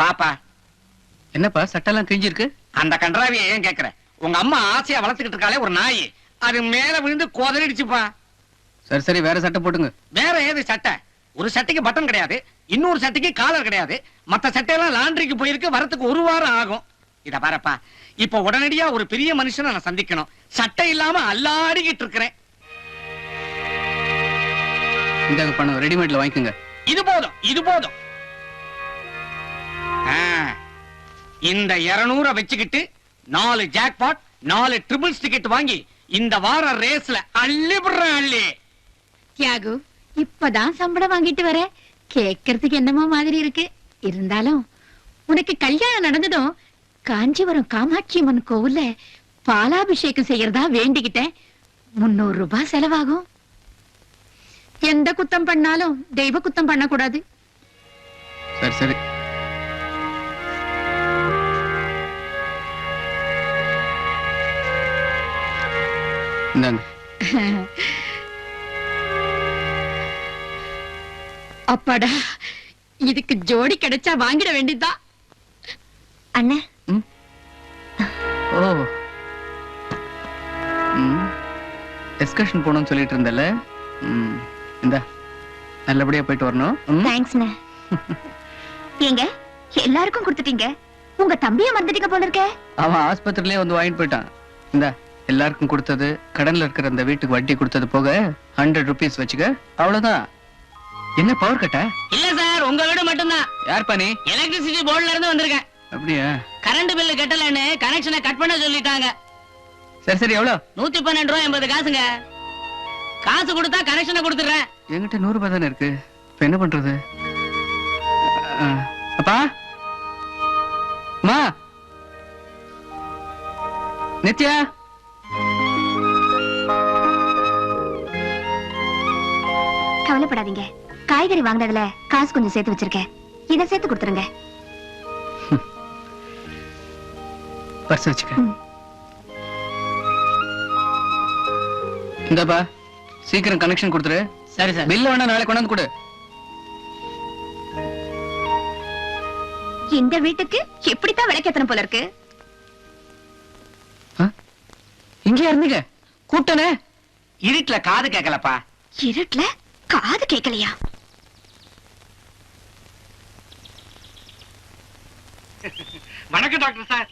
வாப்பா. என்னப்பா சட்டெல்லாம் கிழிஞ்சிருக்கு? அந்த கன்றாவியை ஏன் கேக்குற? உங்க அம்மா ஆசையா வளர்த்துக்கிட்டு இருக்காளே ஒரு நாய். அது மேல விழுந்து கொதறிடுச்சுப்பா சரி சரி வேற சட்டை போட்டுங்க. வேற ஏது சட்டை? ஒரு சட்டைக்கு பட்டன் கிடையாது இன்னொரு சட்டைக்கு காலர் கிடையாது. மத்த சட்டையெல்லாம் லாண்டரிக்கு போயிருக்கு வரத்துக்கு ஒரு வாரம் ஆகும். இத பாருப்பா இப்ப உடனடியா ஒரு பெரிய மனுஷனை நான் சந்திக்கணும். சட்டை இல்லாம அல்லாடிக்கிட்டு இருக்கிறேன். இந்தாங்க பணம் ரெடிமேட்ல வாங்கிக்கோங்க. இது போதும் இது போதும். ஆ, இந்த இருநூற வச்சுக்கிட்டு நாலு ஜாக்பாட் நாலு ட்ரிபிள்ஸ் டிக்கெட் வாங்கி இந்த வார ரேஸ்ல அள்ளி விடுறேன் அள்ளி. தியாகு இப்பதான் சம்பளம் வாங்கிட்டு வர. கேட்கறதுக்கு என்னமோ மாதிரி இருக்கு. இருந்தாலும் உனக்கு கல்யாணம் நடந்ததும் காஞ்சிபுரம் காமாட்சி அம்மன் கோவில்ல பாலாபிஷேகம் செய்யறதா வேண்டிக்கிட்டேன். முன்னூறு ரூபாய் செலவாகும். எந்த குத்தம் பண்ணாலும் தெய்வ குத்தம் பண்ணக்கூடாது. சரி சரி. அப்பாடா இதுக்கு ஜோடி கிடைச்சா வாங்கிட வேண்டியதுதான். அண்ணே? ஓ. ம். எஸ்கர்ஷன் போகணும்னு சொல்லிட்டு இருந்தல ம். இந்தா நல்லபடியா போயிட்டு வரணும். ம்? தேங்க்ஸ்ண்ணே ஏங்க எல்லாருக்கும் கொடுத்துட்டீங்க. உங்க தம்பிய மறந்துட்டீங்க போல இருக்கே. அவன் ஆஸ்பத்திரியிலே வந்து வாங்கிட்டு போயிட்டான். இந்தா எல்லாருக்கும் கொடுத்தது கடன்ல இருக்கிற அந்த வீட்டுக்கு வட்டி கொடுத்தது போக ஹண்ட்ரட் ருபீஸ் வச்சுக்க. அவ்வளவுதான். என்ன பவர் கட்டா இல்ல சார் உங்க வீடு மட்டும்தான். யார் பாணி எலக்ட்ரிசிட்டி போர்டுல இருந்து வந்திருக்கேன். அப்படியா? கரண்ட் பில்லு கட்டலன்னு கனெக்ஷனை கட் பண்ண சொல்லிட்டாங்க. சரி சரி எவ்வளோ? நூத்தி பன்னெண்டு ரூபா எண்பது காசுங்க. காசு கொடுத்தா கனெக்ஷனை கொடுத்துறேன் என்கிட்ட நூறு ரூபாய் தானே இருக்கு? இப்ப என்ன பண்றது? அப்பா? அம்மா? நித்யா? கவலைப்படாதீங்க. காய்கறி வாங்கினதுல காசு கொஞ்சம் சேர்த்து வச்சிருக்கேன். இதை சேர்த்து கொடுத்துருங்க. பர்ஸ் வச்சுக்க. இந்தாப்பா சீக்கிரம் கனெக்ஷன் கொடுத்துரு. சரி சார். பில்ல வேணா நாளைக்கு கொண்டாந்து கொடு. இந்த வீட்டுக்கு எப்படித்தான் விளக்கேத்தணும் போல இருக்கு? ஆ? இங்கேயா இருந்தீங்க? கூட்டனே? இருட்டுல காது கேட்கலப்பா. இருட்டுல காது கேட்கலையா? வணக்கம் டாக்டர் சார்.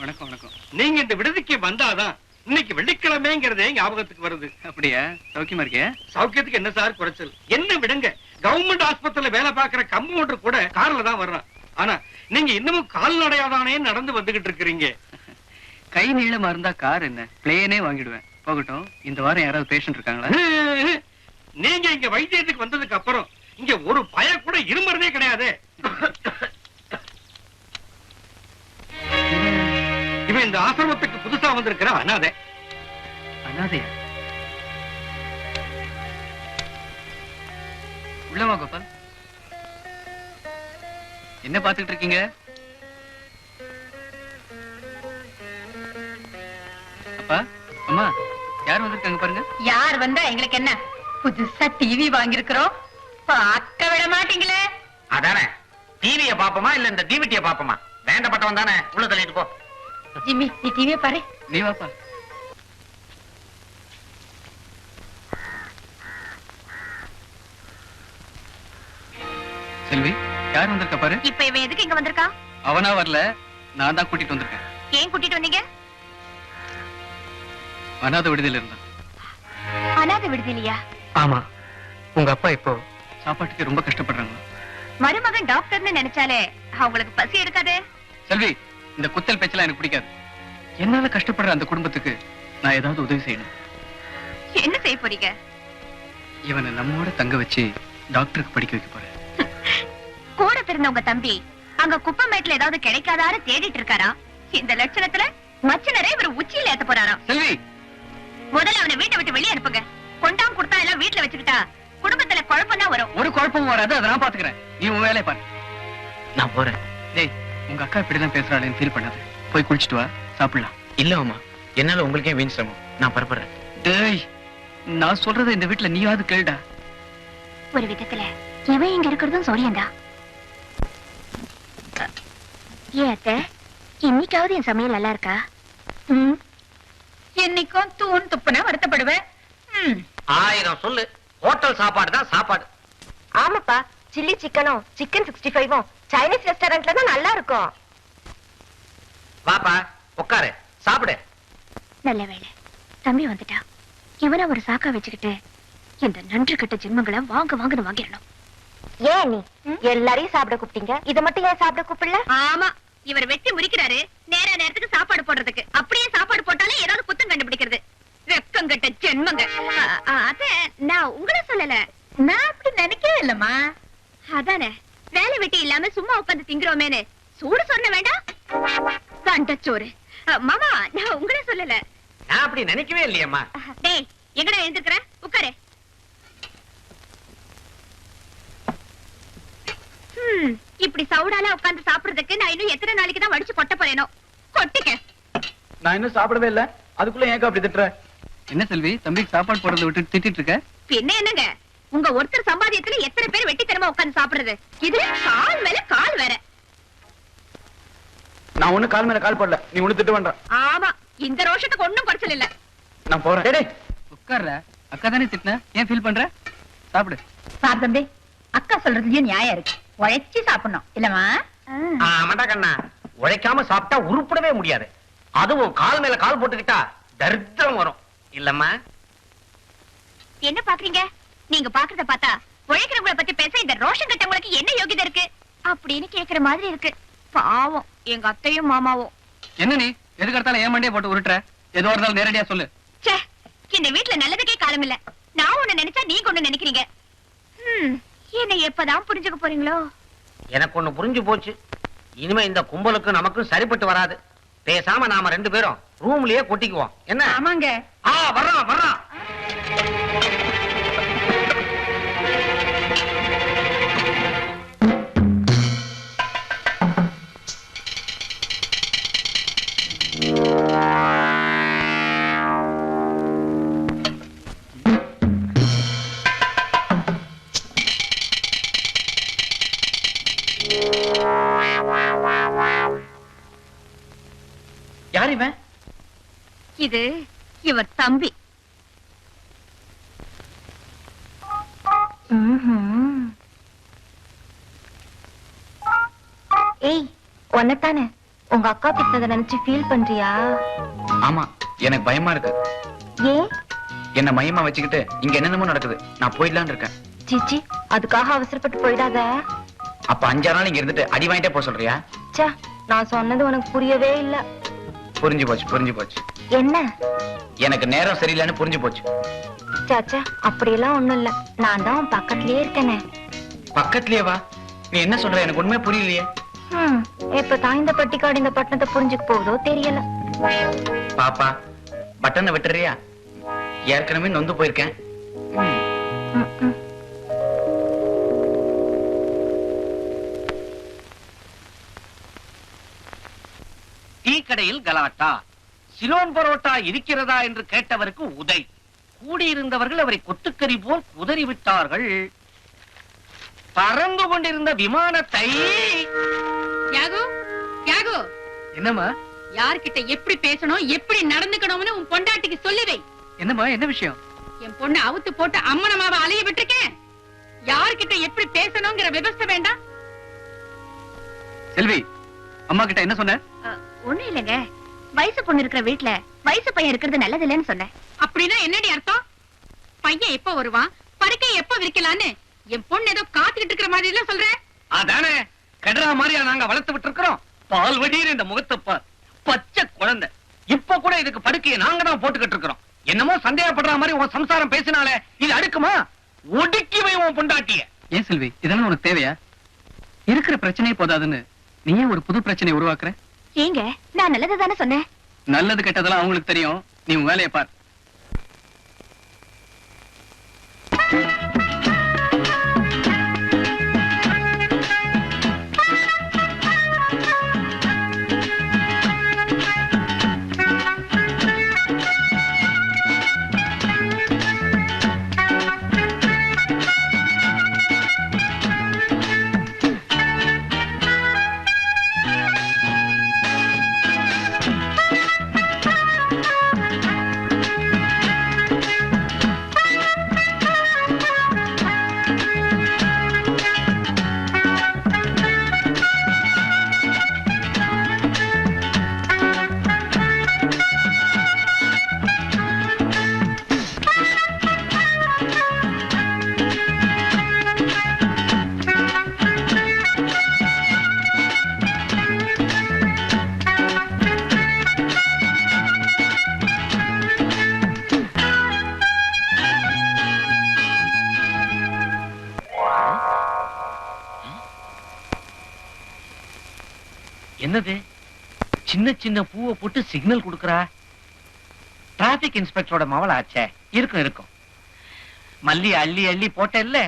வணக்கம் வணக்கம். நீங்க இந்த விடுதிக்கு வந்தாதான் இன்னைக்கு வெள்ளிக்கிழமைங்கிறதே ஞாபகத்துக்கு வருது. அப்படியா? சௌக்கியமா இருக்கியா? சௌக்கியத்துக்கு என்ன சார் குறைச்சல்? என்ன விடுங்க? கவர்மெண்ட் ஆஸ்பத்திரியில வேலை பார்க்கிற கம்பவுண்டர் கூட கார்ல தான் வர்றான். ஆனா நீங்க இன்னமும் கால்நடையாதானே நடந்து வந்துகிட்டு இருக்கிறீங்க. கை நீளமா இருந்தா கார் என்ன? பிளேனே வாங்கிடுவேன். போகட்டும். இந்த வாரம் யாராவது பேஷண்ட் இருக்காங்களா? நீங்க இங்க வைத்தியத்துக்கு வந்ததுக்கு அப்புறம் இங்க ஒரு பய கூட இருமறதே கிடையாது. இவன் இந்த ஆசிரமத்துக்கு புதுசா வந்திருக்கிற அனாதை. அனாதையா? உள்ளவா கோபால். என்ன பாத்துட்டு இருக்கீங்க? அப்பா அம்மா யார் வந்திருக்காங்க பாருங்க. யார் வந்தா எங்களுக்கு என்ன? புதுசா டிவி வாங்கியிருக்கிறோம். பார்க்க விட மாட்டீங்களே. அதானே. டிவிய பாப்போமா இல்ல இந்த டிவிட்டிய பாப்போமா வேண்டப்பட்டவன் தானே. உள்ள தள்ளிட்டு போ. ஜிம்மி நீ டிவியை பாரு. நீ வாப்பா செல்வி யார் வந்திருக்கா பாரு? இப்ப இவன் எதுக்கு இங்க வந்திருக்கா? அவனா வரல. நான் தான் கூட்டிட்டு வந்திருக்கேன். ஏன் கூட்டிட்டு வந்தீங்க? அனாத விடுதல இருந்தான். அனாதை விடுதலையா ஆமா. உங்க அப்பா இப்போ சாப்பாட்டுக்கு ரொம்ப கஷ்டப்படுறாங்க. மருமகன் டாக்டர்னு நினைச்சாலே அவங்களுக்கு பசி எடுக்காதே. செல்வி இந்த குத்தல் பேச்செல்லாம் எனக்கு பிடிக்காது. என்னால கஷ்டப்படுற அந்த குடும்பத்துக்கு நான் ஏதாவது உதவி செய்யணும். என்ன செய்ய போறீங்க? இவனை நம்மோட தங்க வச்சு டாக்டருக்கு படிக்க வைக்க போறேன். கூட பிறந்த உங்க தம்பி அங்க குப்பமேட்ல ஏதாவது கிடைக்காதான்னு தேடிட்டு இருக்காரா? இந்த லட்சணத்துல மச்சினரே இவர் உச்சியில ஏத்த போறாராம் செல்வி! முதல்ல அவனை வீட்டை விட்டு வெளியே அனுப்புங்க. கொண்டாம் கொடுத்தா எல்லாம் வீட்டுல வச்சுக்கிட்டா குடும்பத்துல குழப்பம் தான் வரும். ஒரு குழப்பமும் வராது அதை நான் பாத்துக்கிறேன். நீ உன் வேலையை பாரு. நான் போறேன். டேய் உங்க அக்கா இப்படிதான் பேசுறாளேன்னு ஃபீல் பண்ணாத. போய் குளிச்சிட்டு வா சாப்பிடலாம். இல்ல மாமா என்னால உங்களுக்கே வீண் சிரமம். நான் பரப்படுறேன் டேய் நான் சொல்றதை இந்த வீட்டுல நீயாவது கேளுடா. ஒரு விதத்துல இவன் இங்க இருக்கிறதும் சௌரியந்தா ஏன் அத்தை இன்னைக்காவது என் சமையல் நல்லா இருக்கா? ம். என்னைக்கும் தூண் துப்புனா வருத்தப்படுவேன் ம். ஆயிரம் சொல்லு. ஹோட்டல் சாப்பாடு தான் சாப்பாடு. ஆமாப்பா சில்லி சிக்கனும் சிக்கன் சிக்ஸ்டி ஃபைவும் சைனீஸ் ரெஸ்டாரண்ட்ல தான் நல்லா இருக்கும் வாப்பா உட்காரு. சாப்பிடு. நல்ல வேளை. தம்பி வந்துட்டா. இவனை ஒரு சாக்கா வச்சுக்கிட்டு இந்த நன்றி கட்ட ஜென்மங்களை வாங்க வாங்கன்னு வாங்கிடணும். ஏன் நீ? எல்லாரையும் சாப்பிட கூப்பிட்டீங்க. இதை மட்டும் ஏன் சாப்பிட கூப்பிடல? ஆமா இவர் வெட்டி முறிக்கிறாரு. திங்குறோமேனு சூடு சொன்ன வேண்டாம் கண்டச்சோறு அ, மாமா நான் உங்களை சொல்லல. நான் அப்படி நினைக்கவே இல்லையம்மா. டேய் எங்கடா எழுந்திருக்கிற? உட்காரு. ஹம், இப்படி சவுடால உட்கார்ந்து சாப்பிடுறதுக்கு நான் இன்னும் எத்தனை நாளைக்கு தான் வடிச்சு கொட்ட போறேனோ? கொட்டிக்க. நான் இன்னும் சாப்பிடவே இல்ல. அதுக்குள்ள ஏன் அப்படி திட்டுற? என்ன செல்வி தம்பிக்கு சாப்பாடு போடுறத விட்டு திட்டிட்டு இருக்க பின்ன என்னங்க? உங்க ஒருத்தர் சம்பாதியத்துல எத்தனை பேர் வெட்டித்தனமா உட்கார்ந்து சாப்பிடுறது? இது கால் மேல கால் வேற. நான் ஒண்ணு கால் மேல கால் போடல. நீ ஒண்ணு திட்டு பண்ற. ஆமா இந்த ரோஷத்துக்கு ஒண்ணும் குறைச்சல் இல்ல. நான் போறேன். உட்கார்ற. அக்கா தானே திட்டின? ஏன் ஃபீல் பண்ற? சாப்பிடு. சார் தம்பி அக்கா சொல்றதுலயும் நியாயம் இருக்கு? உழைச்சி சாப்பிடணும். இல்லமா ஆமாடா கண்ணா. உழைக்காம சாப்பிட்டா உருப்படவே முடியாது. அதுவும் கால் மேல கால் போட்டுக்கிட்டா தரித்திரம் வரும். இல்லம்மா? என்ன பாக்குறீங்க? நீங்க பாக்குறத பார்த்தா உழைக்கிறவங்கள பத்தி பேச இந்த ரோஷன் கட்டவங்களுக்கு என்ன யோகிதை இருக்கு? அப்படின்னு கேக்குற மாதிரி இருக்கு. பாவம். எங்க அத்தையும் மாமாவும். என்ன நீ? எதுக்கு எடுத்தாலும் ஏன் மண்டையை போட்டு உருட்டுற? ஏதோ ஒரு நாள் நேரடியா சொல்லு. ச்சே இந்த வீட்ல நல்லதுக்கே காலம் இல்ல. நான் ஒண்ணு நினைச்சா நீங்க ஒண்ணு நினைக்கிறீங்க. ஹம், என்னை எப்பதான் புரிஞ்சுக்க போறீங்களோ? எனக்கு ஒண்ணு புரிஞ்சு போச்சு. இனிமே இந்த கும்பலுக்கும் நமக்கும் சரிப்பட்டு வராது. பேசாம நாம ரெண்டு பேரும் ரூம்லயே கொட்டிக்குவோம். என்ன? ஆமாங்க. ஆ வர்றான் வர்றான் யார் இவன்? இது இவர் தம்பி. ஏய் ஒன்னத்தானே? உங்க அக்கா திட்டத நினைச்சு ஃபீல் பண்றியா? ஆமா எனக்கு பயமா இருக்கு. ஏன் என்ன மையமா வச்சுக்கிட்டு இங்க என்னென்னமோ நடக்குது. நான் போயிடலான்னு இருக்கேன். சிச்சி அதுக்காக அவசரப்பட்டு போயிடாத. அப்ப அஞ்சாறு நாள் இங்க இருந்துட்டு அடி வாங்கிட்டே போக சொல்றியா? ச்சே நான் சொன்னது உனக்கு புரியவே இல்ல. புரிஞ்சு போச்சு புரிஞ்சு போச்சு. என்ன? எனக்கு நேரம் சரியில்லைன்னு புரிஞ்சு போச்சு. சாச்சா அப்படியெல்லாம் ஒண்ணும் இல்ல. நான் தான் உன் பக்கத்துலயே இருக்கேனே. பக்கத்துலயே வா. நீ என்ன சொல்ற? எனக்கு உண்மையா புரியலையே. ஹம், இப்ப தான் இந்த பட்டிக்காடு இந்த பட்டணத்தை புரிஞ்சுக்க போகுதோ தெரியல. பாப்பா பட்டனை விட்டுறியா? ஏற்கனவே நொந்து போயிருக்கேன். ம், டீ கடையில் கலாட்டா. சிலோன் பரோட்டா இருக்கிறதா என்று கேட்டவருக்கு உதை. கூடியிருந்தவர்கள் அவரை கொத்துக்கறி போல் விட்டார்கள் பறந்து கொண்டிருந்த விமானத்தை யாகு யாகு. என்னம்மா? யார்கிட்ட எப்படி பேசணும் எப்படி நடந்துக்கணும்னு உன் பொண்டாட்டிக்கு சொல்லி வை என்னம்மா என்ன விஷயம்? என் பொண்ணு அவுத்து போட்டு அம்மனமாவ அலைய விட்டுருக்கேன். யார்கிட்ட எப்படி பேசணுங்கிற விவஸ்தை வேண்டாம். செல்வி அம்மா கிட்ட என்ன சொன்ன? ஒண்ணும் இல்லைங்க. வயசு பொண்ணு இருக்கிற வீட்ல வயசு பையன் இருக்கிறது நல்லது இல்லைன்னு சொன்னேன். அப்படின்னா என்னடி அர்த்தம்? பையன் எப்ப வருவான்? படுக்கை எப்ப விரிக்கலான்னு? என் பொண்ணு ஏதோ காத்துக்கிட்டு இருக்கிற மாதிரி எல்லாம் சொல்ற? அதானே? கெடுறா மாதிரியா நாங்க வளர்த்து விட்டு இருக்கிறோம் பால் வடிகிற இந்த முகத்தை பார் பச்சை குழந்தை. இப்ப கூட இதுக்கு படுக்கையை நாங்க தான் போட்டுக்கிட்டு இருக்கிறோம். என்னமோ சந்தேகப்படுற மாதிரி உன் சம்சாரம் பேசினாலே இது அடுக்குமா? ஒடுக்கி வை உன் பொண்டாட்டிய. ஏன் செல்வி இதெல்லாம் உனக்கு தேவையா? இருக்கிற பிரச்சனையே போதாதுன்னு நீ ஏன் ஒரு புது பிரச்சனையை உருவாக்குற? ஏங்க நான் நல்லது தானே சொன்னேன்? நல்லது கெட்டதெல்லாம் அவங்களுக்கு தெரியும். நீ வேலையை பார். என்னது? சின்ன சின்ன பூவை போட்டு சிக்னல் கொடுக்கறா? டிராபிக் இன்ஸ்பெக்டரோட மவள ஆச்சே இருக்கும் இருக்கும். மல்லி அள்ளி அள்ளி போட்டேல்ல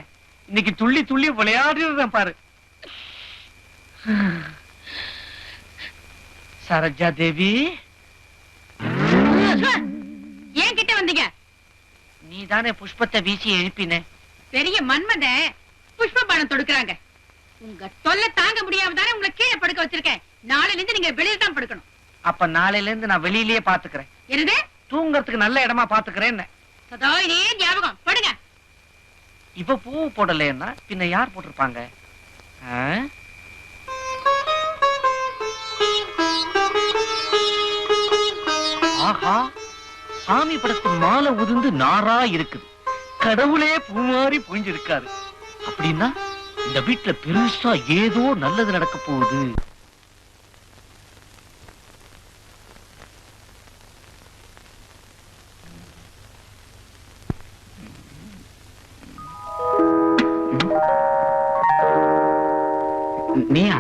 இன்னைக்கு துள்ளி துள்ளி விளையாடுறேன் பாரு. சரோஜா தேவி? ஏன் கிட்ட வந்தீங்க. நீ தானே புஷ்பத்தை வீசி எழுப்பின. பெரிய மன்மத புஷ்ப பானம் தொடுக்குறாங்க. உங்க தொல்லை தாங்க முடியாம தானே உங்களை கீழே படுக்க வச்சிருக்கேன். நாளையில இருந்து நீங்க வெளியில தான் படுக்கணும். அப்ப நாளையில இருந்து நான் வெளியிலேயே பாத்துக்கிறேன் என்னது? தூங்கறதுக்கு நல்ல இடமா பாத்துக்கிறேன் சதா இதே ஞாபகம். படுங்க. இவ பூ போடலைன்னா பின்ன யார் போட்டிருப்பாங்க? ஆஹா சாமி படத்து மாலை உதிர்ந்து நாரா இருக்குது. கடவுளே பூமாரி புரிஞ்சிருக்காரு அப்படின்னா இந்த வீட்டுல பெருசா ஏதோ நல்லது நடக்க போகுது. நீயா?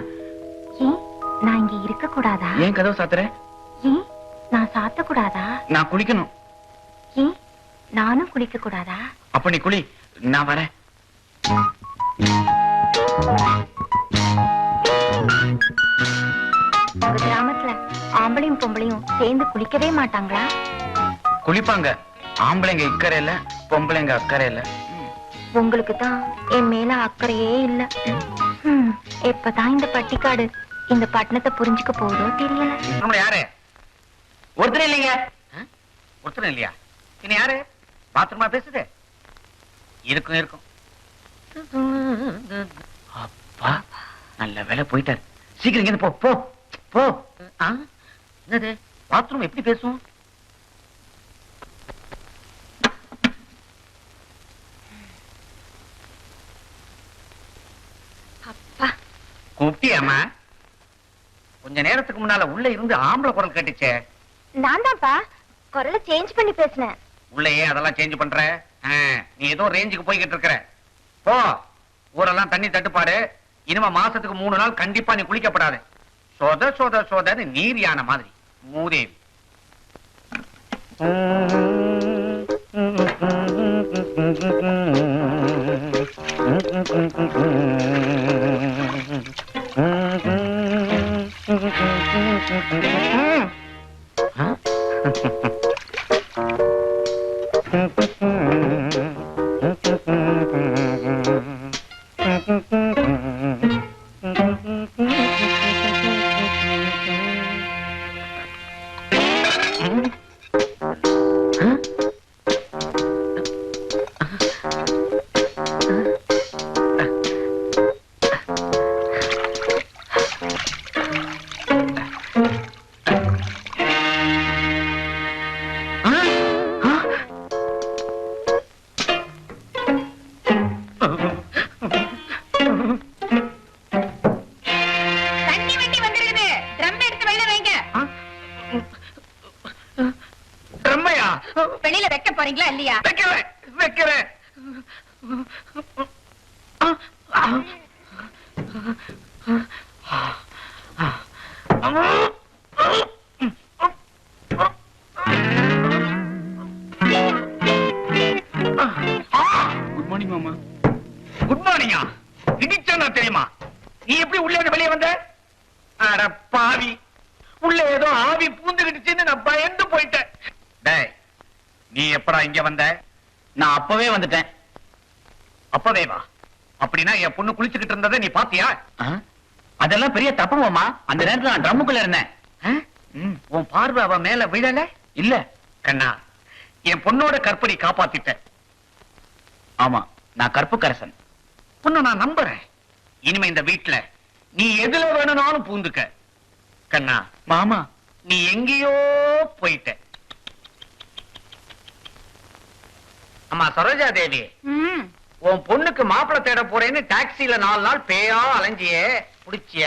ஏன்? நான் இங்க இருக்க கூடாதா ஏன் கதவு சாத்துற? ஏன்? நான் சாத்த கூடாதா நான் குளிக்கணும். ஏன்? நானும் குளிக்க கூடாதா அப்ப நீ குளி. நான் வரேன். உங்க கிராமத்துல ஆம்பளையும் பொம்பளையும் சேர்ந்து குளிக்கவே மாட்டாங்களா? குளிப்பாங்க. ஆம்பளைங்க இக்கறையில பொம்பளைங்க அக்கறையில உங்களுக்கு தான் என் மேல அக்கறையே இல்ல. எப்பதான் இந்த பட்டிக்காடு இந்த பட்டணத்தை புரிஞ்சுக்க போதோ தெரியல. நம்மள யாரு? ஒருத்தர் இல்லைங்க. ஒருத்தர் இல்லையா? பின்ன யாரு? பாத்ரூமா பேசுது? இருக்கும் இருக்கும். அப்பா நல்ல வேலை போயிட்டாரு. சீக்கிரம் போ போ போ? என்னது? பாத்ரூம் எப்படி பேசும்? கூப்பிட்டியாமா கொஞ்ச நேரத்துக்கு முன்னால உள்ள இருந்து ஆம்பளை குரல் கேட்டுச்சே நான் தான்ப்பா குரலை சேஞ்ச் பண்ணி பேசினேன் உள்ளேயே அதெல்லாம் சேஞ்ச் பண்ற நீ ஏதோ ரேஞ்சுக்கு போய்கிட்டு இருக்கிற போ ஊரெல்லாம் தண்ணி தட்டுப்பாடு இனிமே மாசத்துக்கு மூணு நாள் கண்டிப்பா நீ குளிக்கப்படாது சொத சொத சொதன்னு நீர் யானை மாதிரி மூதேவி தண்ணி Huh? குட் மார்னிங் மாமா. குட் மார்னிங்கா இடிச்சா தெரியுமா? நீ எப்படி உள்ள இருந்து வெளியே வந்த? அட பாவி. உள்ள ஏதோ ஆவி பூந்துகிடுச்சுன்னு நான் பயந்து போயிட்டேன். டேய் நீ எப்படா இங்க வந்த? நான் அப்பவே வந்துட்டேன். அப்பவே வா அப்படின்னா என் பொண்ணு குளிச்சுக்கிட்டு இருந்ததை நீ பாத்தியா? அதெல்லாம் பெரிய தப்பு மாமா அந்த நேரத்துல நான் ட்ரம்முக்குள்ள இருந்தேன். உன் பார்வை அவ மேல விழல? இல்ல. கண்ணா என் பொண்ணோட கற்பனை காப்பாத்திட்ட ஆமா நான் கற்புக்கரசன். உன்னை நான் நம்புறேன். இனிமே இந்த வீட்டுல நீ எதுல வேணும்னாலும் பூந்துக்க. கண்ணா மாமா. நீ எங்கேயோ போயிட்ட. அம்மா சரோஜா தேவி உன் பொண்ணுக்கு மாப்பிள்ளை தேட போறேன்னு டாக்ஸில நாலு நாள் பேயா அலைஞ்சியே. புடிச்சிய?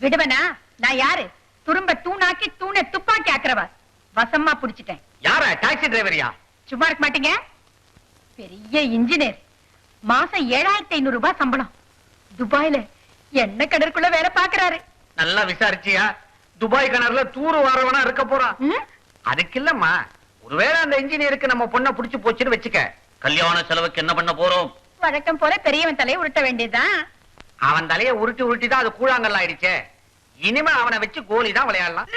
விடுவனா நான் யாரு? துரும்ப தூணாக்கி தூணை துப்பாக்கி ஆக்குறவ. வசமா புடிச்சிட்டேன். யார? டாக்ஸி டிரைவரியா? சும்மா இருக்க மாட்டீங்க. பெரிய இன்ஜினியர். மாசம் ஏழாயிரத்தி ஐநூறு ரூபாய் சம்பளம். துபாயில என்ன கடற்குள்ள வேலை பாக்குறாரு நல்லா விசாரிச்சியா? துபாய் கிணறுல தூரு வாரவனா இருக்க போறான்? அதுக்கு இல்லம்மா ஒருவேளை அந்த இன்ஜினியருக்கு நம்ம பொண்ணை புடிச்சு போச்சுன்னு வச்சுக்க. கல்யாண செலவுக்கு என்ன பண்ண போறோம்? வழக்கம் போல பெரியவன் தலையை உருட்ட வேண்டியதுதான். அவன் தலைய உருட்டி உருட்டி தான் அது கூழாங்கல் ஆயிடுச்சே. இனிமே அவனை வச்சு கோலி தான் விளையாடலாம்.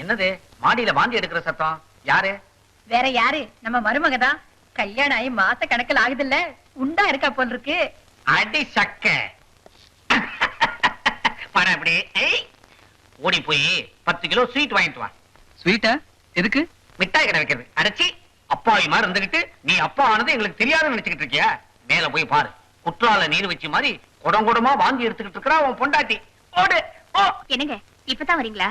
என்னது? மாடியில வாந்தி எடுக்கிற சத்தம். யாரு? வேற யாரு? நம்ம மருமக தான். கல்யாணம் ஆகி மாச கணக்கில் ஆகுதுல்ல. உண்டா இருக்கா போல் இருக்கு. அடி சக்க. பாரு அப்படி. ஓடி போய் பத்து கிலோ ஸ்வீட் வாங்கிட்டு வா. ஸ்வீட்டா எதுக்கு? மிட்டாய் கடை வைக்கிறது. அடைச்சி அப்பாவி மாதிரி இருந்துகிட்டு நீ அப்பா ஆனது எங்களுக்கு தெரியாதுன்னு நினைச்சுக்கிட்டு இருக்கியா? மேல போய் பாரு. குற்றால நீர் வச்சு மாதிரி குடம் குடமா வாங்கி எடுத்துக்கிட்டு இருக்கிறா உன் பொண்டாட்டி. ஓடு ஓ என்னங்க இப்பதான் வரீங்களா?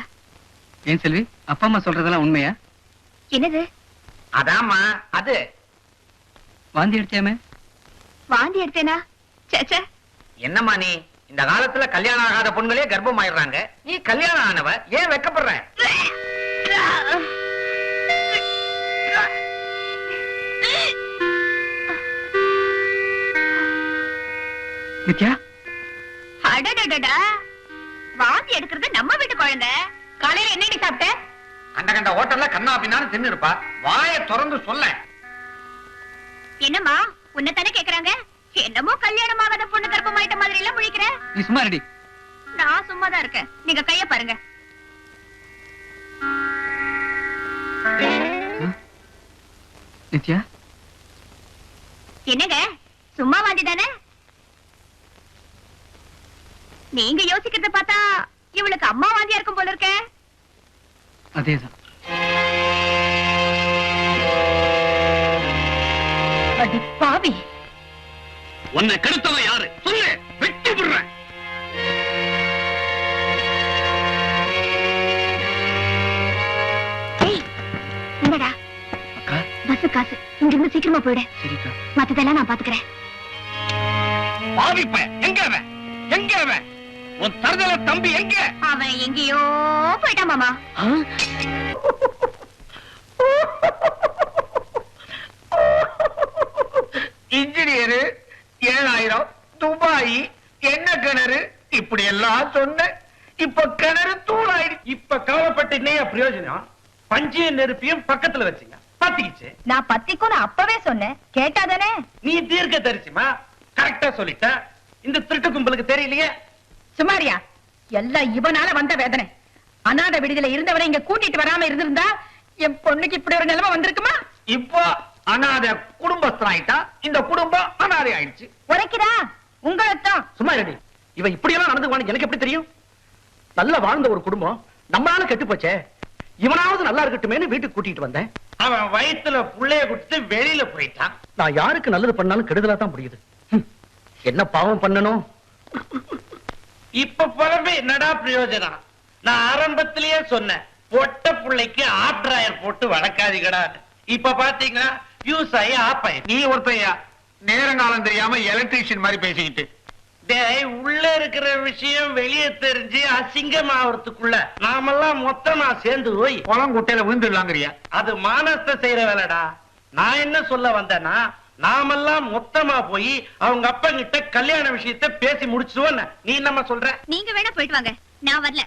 ஏன் செல்வி அப்பா அம்மா சொல்றதெல்லாம் உண்மையா? என்னது? அதாம்மா அது. வாந்தி எடுத்தியாமே வாந்தி எடுத்தேனா? சேச்சே என்னம்மா நீ? இந்த காலத்துல கல்யாணம் ஆகாத பொண்களே கர்ப்பம் ஆயிடுறாங்க நீ கல்யாணம் ஆனவ ஏன் வெக்கப்படுற? நித்யா? அடடடடா. வாந்தி எடுக்கிறது நம்ம வீட்டு குழந்தை. காலையில என்னடி சாப்பிட்ட? கண்ட கண்ட ஹோட்டல்ல கண்ணா பின்னான்னு தின்னு இருப்பா வாயை திறந்து சொல்ல என்னம்மா உன்னை தானே கேக்குறாங்க? என்னமோ கல்யாணம் ஆகாத பொண்ணு கர்ப்பமாயிட்ட மாதிரி எல்லாம் முழிக்கிற? நீ சும்மா ரெடி நான் சும்மா தான் இருக்கேன். நீங்க கைய பாருங்க. நித்யா? என்னங்க? சும்மா வாந்தி தானே? நீங்க யோசிக்கிறத பார்த்தா இவளுக்கு அம்மா வாந்தியா இருக்கும் போல இருக்கே. அதேதான். பாவி உன்னை கெடுத்தவன் யாரு? சொல்லு வெட்டி விடுறேன். பஸ் காசு. இங்க இருந்து சீக்கிரமா போயிடு. மத்ததெல்லாம் நான் பாத்துக்கிறேன். பாவிப்ப எங்க அவன் எங்க அவன் உன் தருதல தம்பி எங்க? அவன் எங்கேயோ போயிட்டான் மாமா. இன்ஜினியரு ஏழாயிரம் துபாய் என்ன கிணறு? இப்படி எல்லாம் சொன்ன. இப்ப கிணறு தூளாயிடுச்சு இப்ப கவலைப்பட்டு என்னையா பிரயோஜனம்? பஞ்சையும் நெருப்பியும் பக்கத்துல வச்சுங்க. பத்திக்கிச்சு. நான் பத்திக்கும் நான் அப்பவே சொன்னேன். கேட்டாதானே? நீ தீர்க்க தரிசிமா கரெக்டா சொல்லிட்ட. இந்த திருட்டு கும்பலுக்கு தெரியலையே? சுமாரியா எல்லாம் இவனால வந்த வேதனை. அநாத விடுதலை இருந்தவனை இங்க கூட்டிட்டு வராம இருந்திருந்தா என் பொண்ணுக்கு இப்படி ஒரு நிலைமை வந்திருக்குமா? இப்போ அனாதை குடும்பஸ்தனாயிட்டா இந்த குடும்பம் அனாதை ஆயிடுச்சு. உரைக்குதா? உங்களைத்தான் சும்மா ரெடி இவ இப்படி எல்லாம் நடந்துக்குவான்னு எனக்கு எப்படி தெரியும்? நல்லா வாழ்ந்த ஒரு குடும்பம் நம்மளால கெட்டு போச்சே. இவனாவது நல்லா இருக்கட்டுமேனு வீட்டுக்கு கூட்டிட்டு வந்தேன். அவன் வயித்துல புள்ளைய கொடுத்து வெளியில போயிட்டான். நான் யாருக்கு நல்லது பண்ணாலும் கெடுதலா தான் முடியுது. என்ன பாவம் பண்ணணும்? இப்ப பிறகு என்னடா பிரயோஜனம்? நான் ஆரம்பத்திலேயே சொன்னேன் பொட்ட புள்ளைக்கு ஆப்ட்ராயர் போட்டு வளர்க்காதீங்கடா. இப்ப பாத்தீங்கன்னா யூஸ் ஆகி ஆப்பாய் நீ ஒருத்தையா நேரங்காலம் தெரியாம எலக்ட்ரீஷியன் மாதிரி பேசிக்கிட்டு. டேய் உள்ள இருக்கிற விஷயம் வெளியே தெரிஞ்சு அசிங்கமாவறதுக்குள்ள நாமெல்லாம் மொத்தமா சேர்ந்து போய் குளம் குட்டையில விழுந்துடலாங்கிறியா? அது மானத்தை செய்யற வேலைடா. நான் என்ன சொல்ல வந்தேன்னா நாமெல்லாம் மொத்தமா போய் அவங்க அப்பா கிட்ட கல்யாண விஷயத்தை பேசி முடிச்சுவோம் நீ என்னம்மா சொல்ற? நீங்க வேணா போயிட்டு வாங்க. நான் வரல.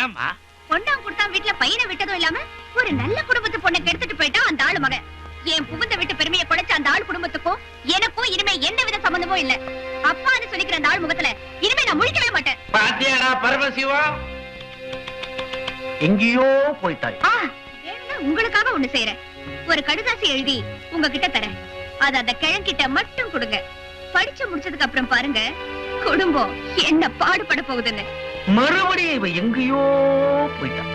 ஏமா பொண்ணாம் கொடுத்தா வீட்டுல பையனை விட்டதும் இல்லாம ஒரு நல்ல குடும்பத்து பொண்ணை கெடுத்துட்டு போயிட்டா அந்த ஆளு மகன். என் புகுந்த வீட்டு பெருமையை குறைச்ச அந்த ஆள் குடும்பத்துக்கும் எனக்கும் இனிமே எந்த வித சம்பந்தமும் இல்ல. அப்பான்னு சொல்லிக்கிற அந்த ஆள் முகத்துல இனிமே நான் முழிக்கவே மாட்டேன். பாத்தியாடா பரமசிவம் எங்கேயோ போயிட்டாய். உங்களுக்காக ஒண்ணு செய்யறேன் ஒரு கடுதாசி எழுதி உங்ககிட்ட தரேன். அது அந்த கிழங்கிட்ட மட்டும் கொடுங்க. படிச்சு முடிச்சதுக்கு அப்புறம் பாருங்க குடும்பம் என்ன பாடுபட போகுதுன்னு. மறுபடியும் இவ எங்கேயோ போயிட்டான்